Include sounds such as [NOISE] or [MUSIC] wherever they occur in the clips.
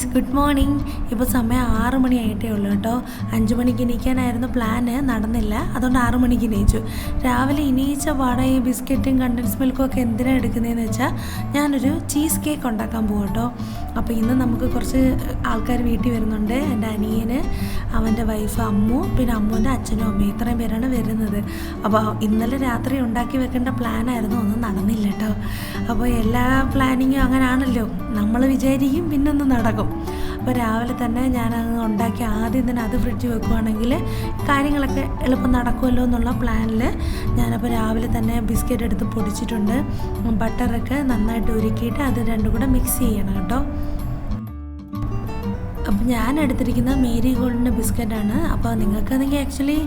Guys good morning ഇപ്പോൾ സമയം ആറ് മണിയായിട്ടേ ഉള്ളൂ കേട്ടോ. അഞ്ച് മണിക്ക് എണീക്കാനായിരുന്നു പ്ലാന് നടന്നില്ല. അതുകൊണ്ട് ആറ് മണിക്ക് എണീച്ചു. രാവിലെ എണീച്ച പാടെ ഈ ബിസ്ക്കറ്റും കണ്ടൻസ് മിൽക്കും ഒക്കെ എന്തിനാണ് എടുക്കുന്നതെന്ന് വെച്ചാൽ ഞാനൊരു ചീസ് കേക്ക് ഉണ്ടാക്കാൻ പോകും കേട്ടോ. അപ്പോൾ ഇന്ന് നമുക്ക് കുറച്ച് ആൾക്കാർ വീട്ടിൽ വരുന്നുണ്ട്. എന്റെ അനിയന് അവന്റെ വൈഫ് അമ്മു പിന്നെ അമ്മുവിന്റെ അച്ഛനും അമ്മയും ഇത്രയും പേരാണ് വരുന്നത്. അപ്പോൾ ഇന്നലെ രാത്രി ഉണ്ടാക്കി വെക്കേണ്ട പ്ലാനായിരുന്നു ഒന്നും നടന്നില്ല കേട്ടോ അപ്പോൾ എല്ലാ പ്ലാനിങ്ങും അങ്ങനെയാണല്ലോ നമ്മൾ വിചാരിക്കും ഒന്ന് നടക്കും. അപ്പോൾ രാവിലെ തന്നെ ഞാൻ ഉണ്ടാക്കി ആദ്യം തന്നെ അത് ഫ്രിഡ്ജ് വെക്കുവാണെങ്കിൽ കാര്യങ്ങളൊക്കെ എളുപ്പം നടക്കുമല്ലോ എന്നുള്ള പ്ലാനിൽ ഞാനപ്പോൾ രാവിലെ തന്നെ ബിസ്ക്കറ്റ് എടുത്ത് പൊടിച്ചിട്ടുണ്ട്. ബട്ടറൊക്കെ നന്നായിട്ട് ഉരുക്കിയിട്ട് അത് രണ്ടും കൂടെ മിക്സ് ചെയ്യണം കേട്ടോ അപ്പം ഞാൻ എടുത്തിരിക്കുന്നത് മേരി ഗോൾഡിന്റെ ബിസ്ക്കറ്റാണ്. അപ്പോൾ നിങ്ങൾക്കാണെങ്കിൽ ആക്ച്വലി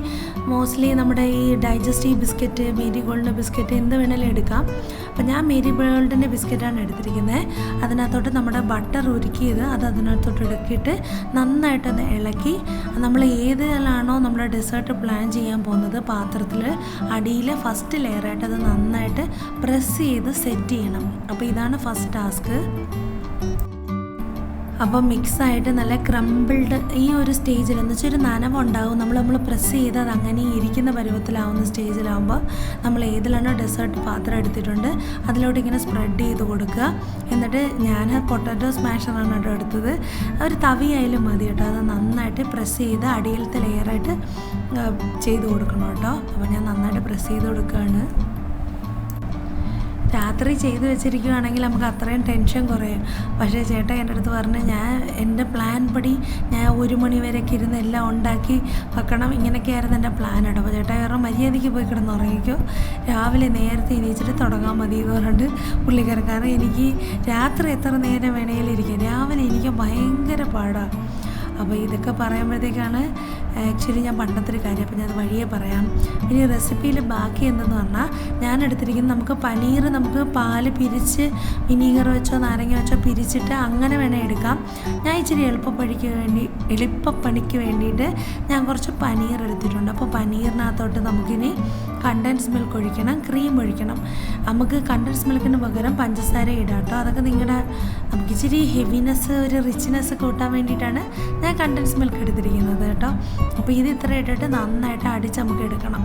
മോസ്റ്റ്ലി നമ്മുടെ ഈ ഡൈജസ്റ്റീവ് ബിസ്ക്കറ്റ് മേരി ഗോൾഡിന്റെ ബിസ്ക്കറ്റ് എന്ത് വേണേലും എടുക്കാം. അപ്പം ഞാൻ മേരി ഗോൾഡിന്റെ ബിസ്ക്കറ്റാണ് എടുത്തിരിക്കുന്നത്. അതിനകത്തോട്ട് നമ്മുടെ ബട്ടർ ഉരുക്കിയത് അത് അതിനകത്തോട്ട് ഇടക്കിയിട്ട് നന്നായിട്ടൊന്ന് ഇളക്കി. നമ്മൾ ഏതിലാണോ നമ്മുടെ ഡെസേർട്ട് പ്ലാൻ ചെയ്യാൻ പോകുന്നത് പാത്രത്തിൽ അടിയിൽ ഫസ്റ്റ് ലെയറായിട്ട് അത് നന്നായിട്ട് പ്രസ് ചെയ്ത് സെറ്റ് ചെയ്യണം. അപ്പോൾ ഇതാണ് ഫസ്റ്റ് ടാസ്ക്. അപ്പോൾ മിക്സായിട്ട് നല്ല ക്രംബിൾഡ് ഈ ഒരു സ്റ്റേജിൽ എന്ന് വെച്ചാൽ ഒരു നനവുണ്ടാകും നമ്മൾ നമ്മൾ പ്രസ് ചെയ്ത് അത് അങ്ങനെ ഇരിക്കുന്ന പരുവത്തിലാവുന്ന സ്റ്റേജിലാവുമ്പോൾ നമ്മൾ ഏതിലാണോ ഡെസേർട്ട് പാത്രം എടുത്തിട്ടുണ്ട് അതിലോട്ട് ഇങ്ങനെ സ്പ്രെഡ് ചെയ്ത് കൊടുക്കുക. എന്നിട്ട് ഞാൻ പൊട്ടാറ്റോ സ്മാഷറാണ് കേട്ടോ എടുത്തത്. ഒരു തവിയായാലും മതി കേട്ടോ. അത് നന്നായിട്ട് പ്രസ് ചെയ്ത് അടിയിലത്തെ ലെയറായിട്ട് ചെയ്ത് കൊടുക്കണം കേട്ടോ. അപ്പോൾ ഞാൻ നന്നായിട്ട് പ്രസ് ചെയ്ത് കൊടുക്കുകയാണ്. രാത്രി ചെയ്തു വെച്ചിരിക്കുകയാണെങ്കിൽ നമുക്ക് അത്രയും ടെൻഷൻ കുറയും. പക്ഷേ ചേട്ടൻ എന്റെ അടുത്ത് പറഞ്ഞ് ഞാൻ എന്റെ പ്ലാൻ പടി ഞാൻ ഒരു മണി വരെയൊക്കെ ഇരുന്ന് എല്ലാം ഉണ്ടാക്കി വെക്കണം. ഇങ്ങനെയൊക്കെയായിരുന്നു എന്റെ പ്ലാൻ കേട്ടോ. അപ്പോൾ ചേട്ടൻ വേറെ മര്യാദയ്ക്ക് പോയി കിടന്ന് ഉറങ്ങിക്കോ. രാവിലെ നേരത്തെ എണീച്ചിട്ട് തുടങ്ങാൻ മതി എന്ന് പറഞ്ഞിട്ട് പുള്ളിക്കാരൻ കാരണം എനിക്ക് രാത്രി എത്ര നേരം വേണമെങ്കിലും ഇരിക്കും. രാവിലെ എനിക്ക് ഭയങ്കര പാടാണ് അപ്പോൾ ഇതൊക്കെ പറയുമ്പോഴത്തേക്കാണ് ആക്ച്വലി ഞാൻ പണ്ടത്തെ ഒരു കാര്യം അപ്പോൾ ഞാൻ അത് വഴിയേ പറയാം. ഇനി റെസിപ്പിയിൽ ബാക്കി എന്തെന്ന് പറഞ്ഞാൽ ഞാൻ എടുത്തിരിക്കുന്നത് നമുക്ക് പനീർ നമുക്ക് പാൽ പിരിച്ച് വിനീഗർ വെച്ചോ നാരങ്ങ വെച്ചോ പിരിച്ചിട്ട് അങ്ങനെ വേണേൽ എടുക്കാം. ഞാൻ ഇച്ചിരി എളുപ്പപ്പണിക്ക് വേണ്ടി എളുപ്പപ്പണിക്ക് വേണ്ടിയിട്ട് ഞാൻ കുറച്ച് പനീർ എടുത്തിട്ടുണ്ട്. അപ്പോൾ പനീറിനകത്തോട്ട് നമുക്കിനി കണ്ടൻസ് മിൽക്ക് ഒഴിക്കണം ക്രീം ഒഴിക്കണം. നമുക്ക് കണ്ടൻസ് മിൽക്കിന് പകരം പഞ്ചസാര ഇടാം കേട്ടോ അതൊക്കെ നിങ്ങളുടെ നമുക്ക് ഇച്ചിരി ഹെവിനെസ് ഒരു റിച്ച്നെസ് കൂട്ടാൻ വേണ്ടിയിട്ടാണ് ഞാൻ കണ്ടൻസ് മിൽക്ക് എടുത്തിരിക്കുന്നത് കേട്ടോ അപ്പോൾ ഇത് ഇത്ര ഇട്ടിട്ട് നന്നായിട്ട് അടിച്ച് നമുക്ക് എടുക്കണം.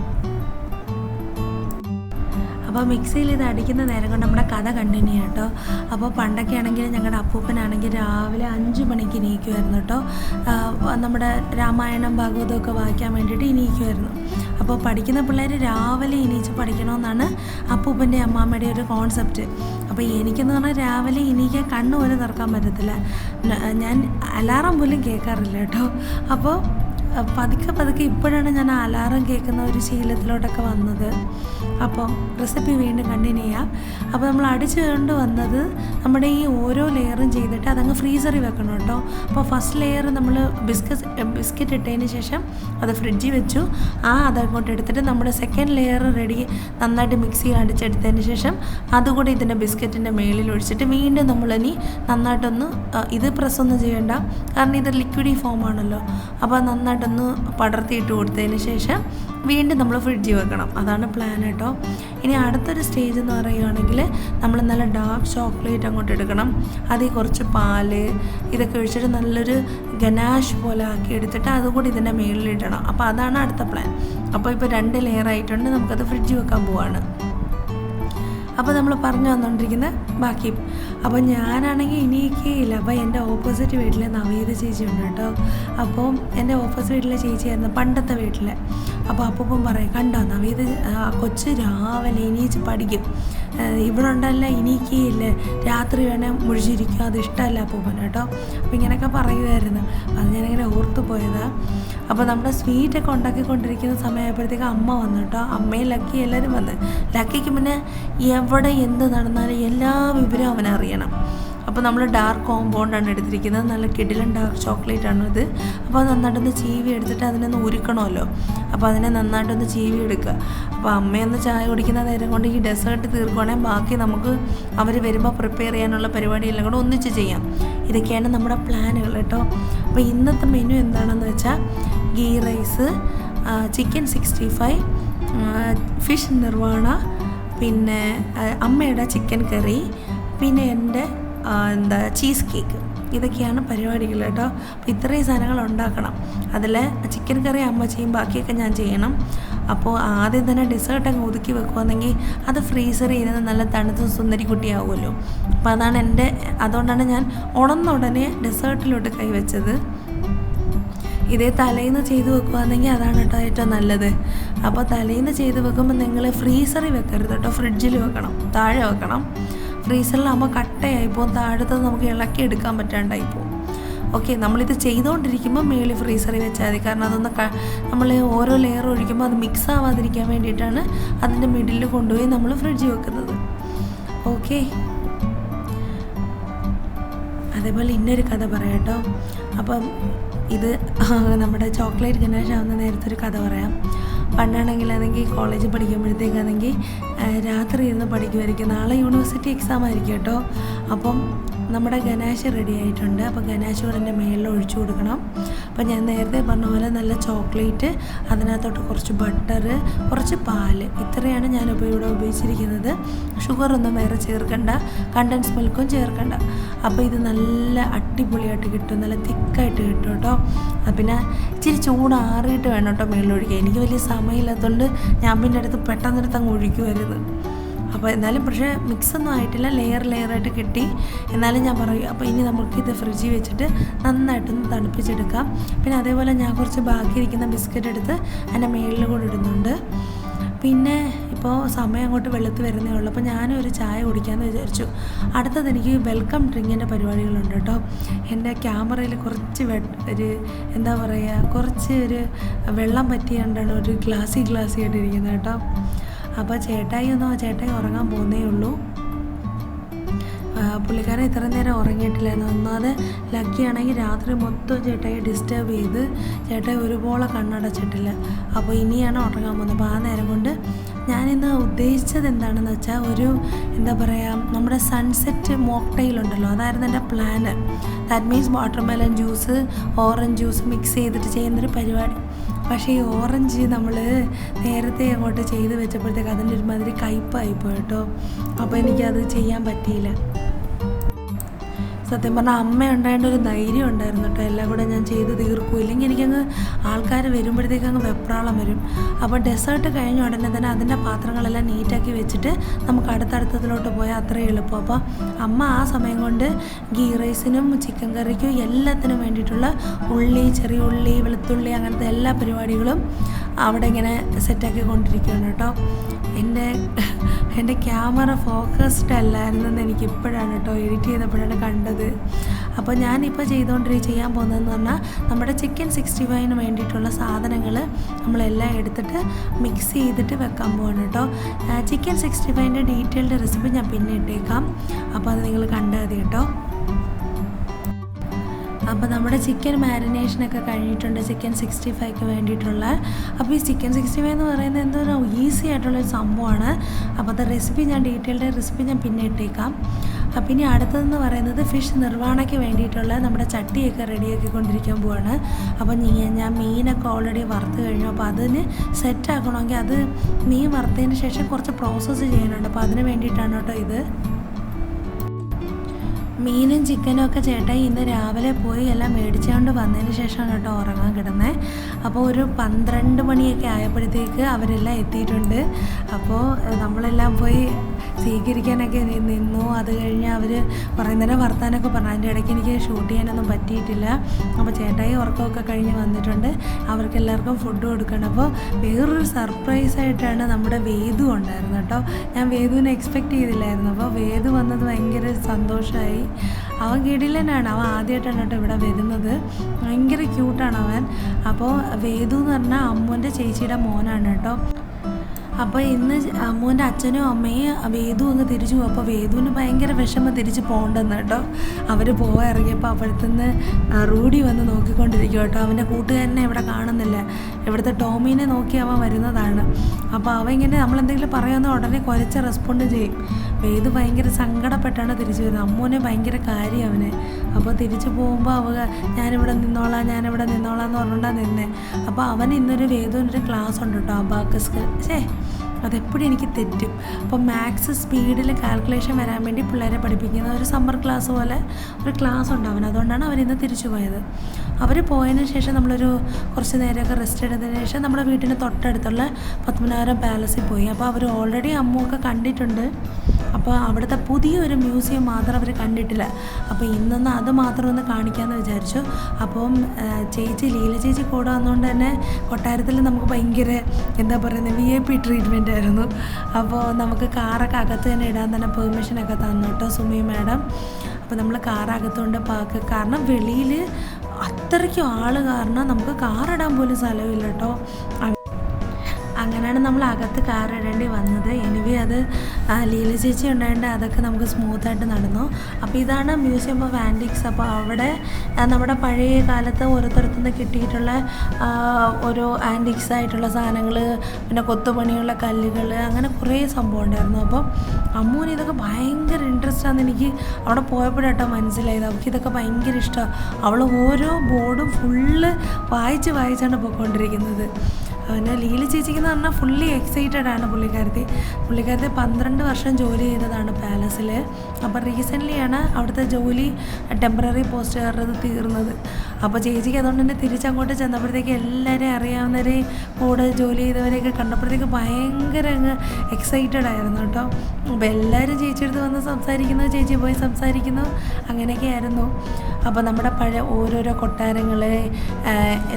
അപ്പോൾ മിക്സിയിൽ ഇത് അടിക്കുന്ന നേരം കൊണ്ട് നമ്മുടെ കഥ കണ്ടിന്യൂ കേട്ടോ. അപ്പോൾ പണ്ടൊക്കെ ആണെങ്കിൽ ഞങ്ങളുടെ അപ്പൂപ്പനാണെങ്കിൽ രാവിലെ അഞ്ച് മണിക്ക് ഇനിയിക്കുമായിരുന്നു കേട്ടോ. നമ്മുടെ രാമായണം ഭാഗവതമൊക്കെ വായിക്കാൻ വേണ്ടിയിട്ട് ഇനിയിക്കുമായിരുന്നു അപ്പോൾ പഠിക്കുന്ന പിള്ളേർ രാവിലെ ഇനിയിച്ച് പഠിക്കണമെന്നാണ് അപ്പൂപ്പന്റെ അമ്മാമ്മയുടെ ഒരു കോൺസെപ്റ്റ്. അപ്പോൾ എനിക്കെന്ന് പറഞ്ഞാൽ രാവിലെ ഇനിക്കാൻ കണ്ണ് പോലും തുറക്കാൻ പറ്റത്തില്ല. ഞാൻ അലാറം പോലും കേൾക്കാറില്ല കേട്ടോ. അപ്പോൾ പതുക്കെ പതുക്കെ ഇപ്പോഴാണ് ഞാൻ അലാറം കേൾക്കുന്ന ഒരു ശീലത്തിലോട്ടൊക്കെ വന്നത്. അപ്പോൾ റെസിപ്പി വീണ്ടും കണ്ടിന്യൂ ചെയ്യാം. അപ്പോൾ നമ്മൾ അടിച്ചു കൊണ്ട് വന്നത് നമ്മുടെ ഈ ഓരോ ലെയറും ചെയ്തിട്ട് അതങ്ങ് ഫ്രീസറിൽ വെക്കണം കേട്ടോ. അപ്പോൾ ഫസ്റ്റ് ലെയർ നമ്മൾ ബിസ്ക്കറ്റ് ബിസ്ക്കറ്റ് ഇട്ടതിന് ശേഷം അത് ഫ്രിഡ്ജിൽ വെച്ചു. ആ അതങ്ങോട്ട് എടുത്തിട്ട് നമ്മുടെ സെക്കൻഡ് ലെയർ റെഡി നന്നായിട്ട് മിക്സിയിൽ അടിച്ചെടുത്തതിന് ശേഷം അതുകൂടി ഇതിന്റെ ബിസ്ക്കറ്റിന്റെ മേളിൽ ഒഴിച്ചിട്ട് വീണ്ടും നമ്മൾ ഇനി നന്നായിട്ടൊന്ന് ഇത് പ്രസ്സൊന്നും ചെയ്യണ്ട. കാരണം ഇത് ലിക്വിഡി ഫോം ആണല്ലോ. അപ്പോൾ നന്നായിട്ടൊന്ന് പടർത്തിയിട്ട് കൊടുത്തതിന് ശേഷം വീണ്ടും നമ്മൾ ഫ്രിഡ്ജിൽ വെക്കണം. അതാണ് പ്ലാൻ കേട്ടോ ഇനി അടുത്തൊരു സ്റ്റേജ് എന്ന് പറയുകയാണെങ്കിൽ നമ്മൾ നല്ല ഡാർക്ക് ചോക്ലേറ്റ് അങ്ങോട്ട് എടുക്കണം. അതിൽ കുറച്ച് പാൽ ഇതൊക്കെ ഒഴിച്ചിട്ട് നല്ലൊരു ഗനാഷ് പോലെ ആക്കി എടുത്തിട്ട് അതുകൂടി ഇതിന്റെ മേളിലിടണം അപ്പോൾ അതാണ് അടുത്ത പ്ലാൻ അപ്പോൾ ഇപ്പോൾ രണ്ട് ലെയർ ആയിട്ടുണ്ട്. നമുക്കത് ഫ്രിഡ്ജിൽ വെക്കാൻ പോവാണ്. അപ്പോൾ നമ്മൾ പറഞ്ഞു വന്നുകൊണ്ടിരിക്കുന്ന ബാക്കി. അപ്പോൾ ഞാനാണെങ്കിൽ ഇനിയൊക്കെയില്ല അപ്പോൾ എന്റെ ഓപ്പോസിറ്റ് വീട്ടിലെ നവീത ചേച്ചി ഉണ്ട് കേട്ടോ. അപ്പോൾ എന്റെ ഓപ്പോസിറ്റ് വീട്ടിലെ ചേച്ചിയായിരുന്നു പണ്ടത്തെ വീട്ടിലെ. അപ്പോൾ അപ്പം പറയും കണ്ടോ നവീത കൊച്ച് രാവിലെ എണീച്ച് പഠിക്കും. ഇവിടെ ഉണ്ടല്ല ഇനിക്കില്ല രാത്രി വേണേൽ മുഴിച്ചിരിക്കും അത് ഇഷ്ടമല്ല അപ്പൂപ്പൻ കേട്ടോ. അപ്പം ഇങ്ങനെയൊക്കെ പറയുമായിരുന്നു അത് ഞാനിങ്ങനെ ഓർത്തു പോയതാണ് അപ്പോൾ നമ്മുടെ സ്വീറ്റൊക്കെ ഉണ്ടാക്കിക്കൊണ്ടിരിക്കുന്ന സമയമായപ്പോഴത്തേക്ക് അമ്മ വന്നു കേട്ടോ. അമ്മയും ലക്കി എല്ലാവരും വന്ന്. ലക്കിക്ക് പിന്നെ എവിടെ എന്ത് നടന്നാലും എല്ലാ വിവരവും അവനറിയണം. അപ്പോൾ നമ്മൾ ഡാർക്ക് കോമ്പൗണ്ടാണ് എടുത്തിരിക്കുന്നത്. നല്ല കിടിലൻ ഡാർക്ക് ചോക്ലേറ്റ് ആണ് ഇത്. അപ്പോൾ നന്നായിട്ടൊന്ന് ചീവി എടുത്തിട്ട് അതിനൊന്ന് ഉരുക്കണമല്ലോ. അപ്പോൾ അതിനെ നന്നായിട്ടൊന്ന് ചീവി എടുക്കുക. അപ്പോൾ അമ്മയൊന്ന് ചായ കുടിക്കുന്ന നേരം കൊണ്ട് ഈ ഡെസേർട്ട് തീർക്കുവാണെങ്കിൽ ബാക്കി നമുക്ക് അവർ വരുമ്പോൾ പ്രിപ്പയർ ചെയ്യാനുള്ള പരിപാടിയെല്ലാം കൂടെ ഒന്നിച്ച് ചെയ്യാം. ഇതൊക്കെയാണ് നമ്മുടെ പ്ലാനുകൾ കേട്ടോ. അപ്പോൾ ഇന്നത്തെ മെനു എന്താണെന്ന് വെച്ചാൽ ghee rice chicken sixty five fish nirvana പിന്നെ അമ്മയുടെ ചിക്കൻ കറി പിന്നെ എന്റെ എന്താ ചീസ് കേക്ക് ഇതൊക്കെയാണ് പരിപാടികൾ കേട്ടോ. അപ്പോൾ ഇത്രയും സാധനങ്ങൾ ഉണ്ടാക്കണം. അതിൽ ചിക്കൻ കറി അമ്മ ചെയ്യും. ബാക്കിയൊക്കെ ഞാൻ ചെയ്യണം. അപ്പോൾ ആദ്യം തന്നെ ഡെസേർട്ട് അങ്ങ് ഒതുക്കി വെക്കുവാണെങ്കിൽ അത് ഫ്രീസർ ചെയ്യുന്നത് നല്ല തണുത്ത സുന്ദരി കുട്ടിയാവുമല്ലോ. അപ്പോൾ അതാണ് എന്റെ അതുകൊണ്ടാണ് ഞാൻ ഉണന്നുടനെ ഡെസേർട്ടിലോട്ട് കൈവച്ചത് ഇതേ തലേന്ന് ചെയ്ത് വെക്കുവാണെങ്കിൽ അതാണ് കേട്ടോ ഏറ്റവും നല്ലത്. അപ്പോൾ തലേന്ന് ചെയ്ത് വെക്കുമ്പോൾ നിങ്ങൾ ഫ്രീസറിൽ വെക്കരുത് കേട്ടോ. ഫ്രിഡ്ജിൽ വെക്കണം. താഴെ വെക്കണം. ഫ്രീസറിലാകുമ്പോൾ കട്ടയായി പോകും. താഴത്ത് നമുക്ക് ഇളക്കി എടുക്കാൻ പറ്റാണ്ടായി പോകും. ഓക്കെ നമ്മളിത് ചെയ്തുകൊണ്ടിരിക്കുമ്പോൾ മേളിൽ ഫ്രീസറിൽ വെച്ചാൽ മതി. കാരണം അതൊന്ന് നമ്മൾ ഓരോ ലെയർ ഒഴിക്കുമ്പോൾ അത് മിക്സ് ആവാതിരിക്കാൻ വേണ്ടിയിട്ടാണ് അതിന്റെ മിഡിലിൽ കൊണ്ടുപോയി നമ്മൾ ഫ്രിഡ്ജിൽ വെക്കുന്നത്. ഓക്കെ അതേപോലെ ഇന്നൊരു കഥ പറയാട്ടോ അപ്പം ഇത് [LAUGHS] നമ്മുടെ ചോക്ലേറ്റ് ഗണേഷ് ആവുന്ന നേരത്തെ ഒരു കഥ പറയാം. പണ്ടാണെങ്കിൽ ആണെങ്കിൽ കോളേജിൽ പഠിക്കുമ്പോഴത്തേക്കാണെങ്കിൽ രാത്രി ഇരുന്ന് പഠിക്കുമായിരിക്കും. നാളെ യൂണിവേഴ്സിറ്റി എക്സാം ആയിരിക്കും കേട്ടോ. അപ്പം നമ്മുടെ ഗനാശ് റെഡി ആയിട്ടുണ്ട്. അപ്പോൾ ഗനാശ് കൂടെ എന്റെ മേളിൽ ഒഴിച്ചു കൊടുക്കണം. അപ്പോൾ ഞാൻ നേരത്തെ പറഞ്ഞ പോലെ നല്ല ചോക്ലേറ്റ് അതിനകത്തോട്ട് കുറച്ച് ബട്ടർ കുറച്ച് പാൽ. ഇത്രയാണ് ഞാനിപ്പോൾ ഇവിടെ ഉപയോഗിച്ചിരിക്കുന്നത്. ഷുഗറൊന്നും വേറെ ചേർക്കണ്ട. കണ്ടൻസ് മിൽക്കും ചേർക്കണ്ട. അപ്പോൾ ഇത് നല്ല അടിപൊളിയായിട്ട് കിട്ടും. നല്ല തിക്കായിട്ട് കിട്ടും കേട്ടോ. പിന്നെ ഇച്ചിരി ചൂടാറിയിട്ട് വേണം കേട്ടോ മേളിൽ ഒഴിക്കാൻ. എനിക്ക് വലിയ സമയമില്ലാത്തതുകൊണ്ട് ഞാൻ പിന്നെ അടുത്ത് പെട്ടെന്നെടുത്ത് അങ്ങ് ഒഴിക്കുമായിരുന്നു. അപ്പോൾ എന്നാലും പക്ഷേ മിക്സ് ഒന്നും ആയിട്ടില്ല. ലെയർ ലെയറായിട്ട് കിട്ടി. എന്നാലും ഞാൻ പറയും അപ്പോൾ ഇനി നമുക്ക് ഇത് ഫ്രിഡ്ജിൽ വെച്ചിട്ട് നന്നായിട്ടൊന്ന് തണുപ്പിച്ചെടുക്കാം. പിന്നെ അതേപോലെ ഞാൻ കുറച്ച് ബാക്കി ഇരിക്കുന്ന ബിസ്ക്കറ്റ് എടുത്ത് അതിന്റെ മേളിൽ കൂടെ ഇടുന്നുണ്ട്. പിന്നെ ഇപ്പോൾ സമയം അങ്ങോട്ട് വെളുത്ത് വരുന്നേ ഉള്ളൂ. അപ്പോൾ ഞാനും ഒരു ചായ കുടിക്കാമെന്ന് വിചാരിച്ചു. അടുത്തത് എനിക്ക് വെൽക്കം ഡ്രിങ്കിന്റെ പരിപാടികളുണ്ട് കേട്ടോ. എന്റെ ക്യാമറയിൽ കുറച്ച് ഒരു എന്താ പറയുക കുറച്ച് ഒരു വെള്ളം പറ്റിയാണ്ടാണ് ഒരു ഗ്ലാസി ഗ്ലാസി ആയിട്ടിരിക്കുന്നത് കേട്ടോ. അപ്പോൾ ചേട്ടായി ഒന്നും ചേട്ടായി ഉറങ്ങാൻ പോകുന്നേ ഉള്ളൂ. പുള്ളിക്കാരൻ ഇത്ര നേരം ഉറങ്ങിയിട്ടില്ലായിരുന്നു. ലക്കി ആണെങ്കിൽ രാത്രി മൊത്തം ചേട്ടായി ഡിസ്റ്റർബ് ചെയ്ത് ചേട്ടായി ഒരുപോലെ കണ്ണടച്ചിട്ടില്ല. അപ്പോൾ ഇനിയാണ് ഉറങ്ങാൻ പോകുന്നത്. അപ്പോൾ ആ നേരം കൊണ്ട് ഞാനിന്ന് ഉദ്ദേശിച്ചത് എന്താണെന്ന് വെച്ചാൽ ഒരു എന്താ പറയുക നമ്മുടെ സൺസെറ്റ് മോക്ടെയിൽ ഉണ്ടല്ലോ അതായിരുന്നു എന്റെ plan that means watermelon juice orange juice mix ചെയ്തിട്ട് ചെയ്യുന്നൊരു പരിപാടി. പക്ഷേ ഈ ഓറഞ്ച് നമ്മൾ നേരത്തെ അങ്ങോട്ട് ചെയ്ത് വെച്ചപ്പോഴത്തേക്ക് അതിന്റെ ഒരുമാതിരി കയ്പായിപ്പോയി കേട്ടോ. അപ്പോൾ എനിക്കത് ചെയ്യാൻ പറ്റിയില്ല. സത്യം പറഞ്ഞാൽ അമ്മ ഉണ്ടായതുകൊണ്ട് ഒരു ധൈര്യം ഉണ്ടായിരുന്നു കേട്ടോ. എല്ലാം കൂടെ ഞാൻ ചെയ്ത് തീർക്കും. ഇല്ലെങ്കിൽ എനിക്കങ്ങ് ആൾക്കാർ വരുമ്പോഴത്തേക്ക് അങ്ങ് വെപ്രാളം വരും. അപ്പോൾ ഡെസേർട്ട് കഴിഞ്ഞ ഉടനെ തന്നെ അതിന്റെ പാത്രങ്ങളെല്ലാം നീറ്റാക്കി വെച്ചിട്ട് നമുക്ക് അടുത്തടുത്തതിലോട്ട് പോയാൽ അത്രയും എളുപ്പം. അപ്പോൾ അമ്മ ആ സമയം കൊണ്ട് ഗീ റൈസിനും ചിക്കൻ കറിക്കും എല്ലാത്തിനും വേണ്ടിയിട്ടുള്ള ഉള്ളി ചെറിയ ഉള്ളി വെളുത്തുള്ളി അങ്ങനത്തെ എല്ലാ പരിപാടികളും അവിടെ ഇങ്ങനെ സെറ്റാക്കി കൊണ്ടിരിക്കുകയാണ് കേട്ടോ. എന്റെ എന്റെ ക്യാമറ ഫോക്കസ്ഡ് അല്ലായിരുന്നെന്ന് എനിക്ക് ഇപ്പോഴാണ് കേട്ടോ. എഡിറ്റ് ചെയ്തപ്പോഴാണ് കണ്ടത്. അപ്പോൾ ഞാനിപ്പോൾ ചെയ്തുകൊണ്ടിരിക്കുക ചെയ്യാൻ പോകുന്നതെന്ന് പറഞ്ഞാൽ നമ്മുടെ ചിക്കൻ സിക്സ്റ്റി ഫൈവിന് വേണ്ടിയിട്ടുള്ള സാധനങ്ങൾ നമ്മളെല്ലാം എടുത്തിട്ട് മിക്സ് ചെയ്തിട്ട് വെക്കാൻ പോവാണ് കേട്ടോ. ചിക്കൻ സിക്സ്റ്റി ഫൈവിന്റെ ഡീറ്റെയിൽഡ് റെസിപ്പി ഞാൻ പിന്നെ ഇട്ടേക്കാം. അപ്പോൾ അത് നിങ്ങൾ കണ്ടാൽ മതി കേട്ടോ. അപ്പോൾ നമ്മുടെ ചിക്കൻ മാരിനേഷനൊക്കെ കഴിഞ്ഞിട്ടുണ്ട് ചിക്കൻ സിക്സ്റ്റി ഫൈവ്ക്ക് വേണ്ടിയിട്ടുള്ള. അപ്പോൾ ഈ ചിക്കൻ സിക്സ്റ്റി ഫൈവ് എന്ന് പറയുന്നത് എന്തോ ഈസി ആയിട്ടുള്ളൊരു സംഭവമാണ്. അപ്പോൾ അത് റെസിപ്പി ഞാൻ ഡീറ്റെയിൽഡ് റെസിപ്പി ഞാൻ പിന്നെ ഇട്ടേക്കാം. അപ്പം ഇനി അടുത്തതെന്ന് പറയുന്നത് ഫിഷ് നിർവാണയ്ക്ക് വേണ്ടിയിട്ടുള്ള നമ്മുടെ ചട്ടിയൊക്കെ റെഡിയാക്കി കൊണ്ടിരിക്കാൻ പോവാണ്. അപ്പം ഞാൻ മീനൊക്കെ ഓൾറെഡി വറുത്ത് കഴിഞ്ഞു. അപ്പോൾ അതിന് സെറ്റ് ആക്കണമെങ്കിൽ അത് മീൻ വറുത്തതിന് ശേഷം കുറച്ച് പ്രോസസ്സ് ചെയ്യാനുണ്ട്. അപ്പോൾ അതിന് വേണ്ടിയിട്ടാണ് കേട്ടോ ഇത്. മീനും ചിക്കനും ഒക്കെ ചേട്ടായി ഇന്ന് രാവിലെ പോയി എല്ലാം മേടിച്ചുകൊണ്ട് വന്നതിന് ശേഷമാണ് കേട്ടോ ഉറങ്ങാൻ കിടന്നത് അപ്പോൾ ഒരു പന്ത്രണ്ട് മണിയൊക്കെ ആയപ്പോഴത്തേക്ക് അവരെല്ലാം എത്തിയിട്ടുണ്ട്. അപ്പോൾ നമ്മളെല്ലാം പോയി സ്വീകരിക്കാനൊക്കെ നിന്നു. അത് കഴിഞ്ഞ് അവർ കുറേ നേരം വർത്താനൊക്കെ പറഞ്ഞു. അതിന്റെ ഇടയ്ക്ക് എനിക്ക് ഷൂട്ട് ചെയ്യാനൊന്നും പറ്റിയിട്ടില്ല. അപ്പോൾ ചേട്ടായി ഉറക്കമൊക്കെ കഴിഞ്ഞ് വന്നിട്ടുണ്ട്. അവർക്ക് എല്ലാവർക്കും ഫുഡ് കൊടുക്കണം. അപ്പോൾ വേറൊരു സർപ്രൈസ് ആയിട്ടാണ് നമ്മുടെ വേദു ഉണ്ടായിരുന്നത് കേട്ടോ. ഞാൻ വേദുവിനെ എക്സ്പെക്റ്റ് ചെയ്തില്ലായിരുന്നു. അപ്പോൾ വേദു വന്നത് ഭയങ്കര സന്തോഷമായി അവൻ കിടിലനാണ് അവൻ ആദ്യമായിട്ടാണ് കേട്ടോ ഇവിടെ വരുന്നത്. ഭയങ്കര ക്യൂട്ടാണ് അവൻ. അപ്പോൾ വേദു എന്ന് പറഞ്ഞാൽ അമ്മുവിന്റെ ചേച്ചിയുടെ മോനാണ് കേട്ടോ. അപ്പോൾ ഇന്ന് അമ്മുവിന്റെ അച്ഛനും അമ്മയും വേദു അങ്ങ് തിരിച്ചു പോകും അപ്പോൾ വേദുവിന് ഭയങ്കര വിഷമം തിരിച്ച് പോകണ്ടെന്ന് കേട്ടോ. അവർ പോകാൻ ഇറങ്ങിയപ്പോൾ അപ്പോഴത്തുനിന്ന് റൂഡി വന്ന് നോക്കിക്കൊണ്ടിരിക്കും കേട്ടോ. അവന്റെ കൂട്ടുകാരനെ ഇവിടെ കാണുന്നില്ല. ഇവിടുത്തെ ടോമിനെ നോക്കി അവൻ വരുന്നതാണ്. അപ്പോൾ അവൻ ഇങ്ങനെ നമ്മളെന്തെങ്കിലും പറയുമെന്ന് ഉടനെ കുറച്ച് റെസ്പോണ്ട് ചെയ്യും. വേദു ഭയങ്കര സങ്കടപ്പെട്ടാണ് തിരിച്ചു വരുന്നത്. അമ്മൂനെ ഭയങ്കര കാര്യം അവന്. അപ്പോൾ തിരിച്ചു പോകുമ്പോൾ അവ ഞാനിവിടെ നിന്നോളാം ഞാനിവിടെ നിന്നോളാം എന്ന് പറഞ്ഞുകൊണ്ടാണ് നിന്നെ. അപ്പോൾ അവൻ ഇന്നൊരു വേദുവിനൊരു ക്ലാസ് ഉണ്ട് കേട്ടോ അബാക്കസ് ശേ അതെപ്പോഴും എനിക്ക് തെറ്റും. അപ്പോൾ മാത്സ് സ്പീഡിൽ കാൽക്കുലേഷൻ വരാൻ വേണ്ടി പിള്ളേരെ പഠിപ്പിക്കുന്ന ഒരു സമ്മർ ക്ലാസ് പോലെ ഒരു ക്ലാസ് ഉണ്ടാവും അതുകൊണ്ടാണ് അവരിന്ന് തിരിച്ചു പോയത്. അവർ പോയതിന് ശേഷം നമ്മളൊരു കുറച്ച് നേരമൊക്കെ റെസ്റ്റ് എടുത്തതിന് ശേഷം നമ്മുടെ വീട്ടിന് തൊട്ടടുത്തുള്ള പത്മനാഭപുരം പാലസിൽ പോയി. അപ്പോൾ അവർ ഓൾറെഡി അമ്മുവൊക്കെ കണ്ടിട്ടുണ്ട്. അപ്പോൾ അവിടുത്തെ പുതിയൊരു മ്യൂസിയം മാത്രം അവർ കണ്ടിട്ടില്ല. അപ്പോൾ ഇന്നൊന്ന് അത് മാത്രം ഒന്ന് കാണിക്കാമെന്ന് വിചാരിച്ചു. അപ്പം ചേച്ചി ലീല ചേച്ചി കൂടെ വന്നുകൊണ്ട് തന്നെ കൊട്ടാരത്തിൽ നമുക്ക് ഭയങ്കര എന്താ പറയുന്നത് വി ഐ പി ട്രീറ്റ്മെന്റ് ആയിരുന്നു. അപ്പോൾ നമുക്ക് കാറൊക്കെ അകത്ത് തന്നെ ഇടാൻ തന്നെ പെർമിഷനൊക്കെ തന്നു കേട്ടോ സുമി മാഡം. അപ്പോൾ നമ്മൾ കാറകത്തുകൊണ്ട് പാക്ക് കാരണം വെളിയിൽ അത്രയ്ക്കും ആൾ കാരണം നമുക്ക് കാറിടാൻ പോലും സ്ഥലമില്ല കേട്ടോ. അങ്ങനെയാണ് നമ്മൾ അകത്ത് കാർ ഇടേണ്ടി വന്നത്. എനിവേ അത് ലീല ചേച്ചി ഉണ്ടായതുകൊണ്ട് അതൊക്കെ നമുക്ക് സ്മൂത്തായിട്ട് നടന്നു. അപ്പോൾ ഇതാണ് മ്യൂസിയം ഓഫ് ആന്റിക്സ് അപ്പോൾ അവിടെ നമ്മുടെ പഴയ കാലത്ത് ഓരോരുത്തരത്തു നിന്ന് കിട്ടിയിട്ടുള്ള ഓരോ ആന്റിക്സ് ആയിട്ടുള്ള സാധനങ്ങൾ പിന്നെ കൊത്തുപണിയുള്ള കല്ലുകൾ അങ്ങനെ കുറേ സംഭവം ഉണ്ടായിരുന്നു. അപ്പം അമ്മൂന് ഇതൊക്കെ ഭയങ്കര ഇൻട്രസ്റ്റ് ആണെന്ന് എനിക്ക് അവിടെ പോയപ്പോഴാട്ടോ മനസ്സിലായത്. അവൾക്ക് ഇതൊക്കെ ഭയങ്കര ഇഷ്ടമാണ് അവൾ ഓരോ ബോർഡും ഫുള്ള് വായിച്ച് വായിച്ചാണ് പോയിക്കൊണ്ടിരിക്കുന്നത്. പിന്നെ ലീല ചേച്ചിക്ക് എന്ന് പറഞ്ഞാൽ ഫുള്ളി എക്സൈറ്റഡ് ആണ് പുള്ളിക്കാരത്തി. പുള്ളിക്കാരത്തി പന്ത്രണ്ട് വർഷം ജോലി ചെയ്തതാണ് പാലസിൽ അപ്പം റീസെന്റ്ലിയാണ് അവിടുത്തെ ജോലി ടെമ്പററി പോസ്റ്റുകാരുടെ തീർന്നത്. അപ്പോൾ ചേച്ചിക്ക് അതുകൊണ്ട് തന്നെ തിരിച്ചങ്ങോട്ട് ചെന്നപ്പോഴത്തേക്ക് എല്ലാവരെയും അറിയാവുന്നവരെ കൂടെ ജോലി ചെയ്തവരെയൊക്കെ കണ്ടപ്പോഴത്തേക്ക് ഭയങ്കര അങ്ങ് എക്സൈറ്റഡ് ആയിരുന്നു കേട്ടോ. അപ്പോൾ എല്ലാവരും ചേച്ചി അടുത്ത് വന്ന് സംസാരിക്കുന്നു ചേച്ചി പോയി സംസാരിക്കുന്നു അങ്ങനെയൊക്കെ ആയിരുന്നു അപ്പോൾ നമ്മുടെ പഴയ ഓരോരോ കൊട്ടാരങ്ങൾ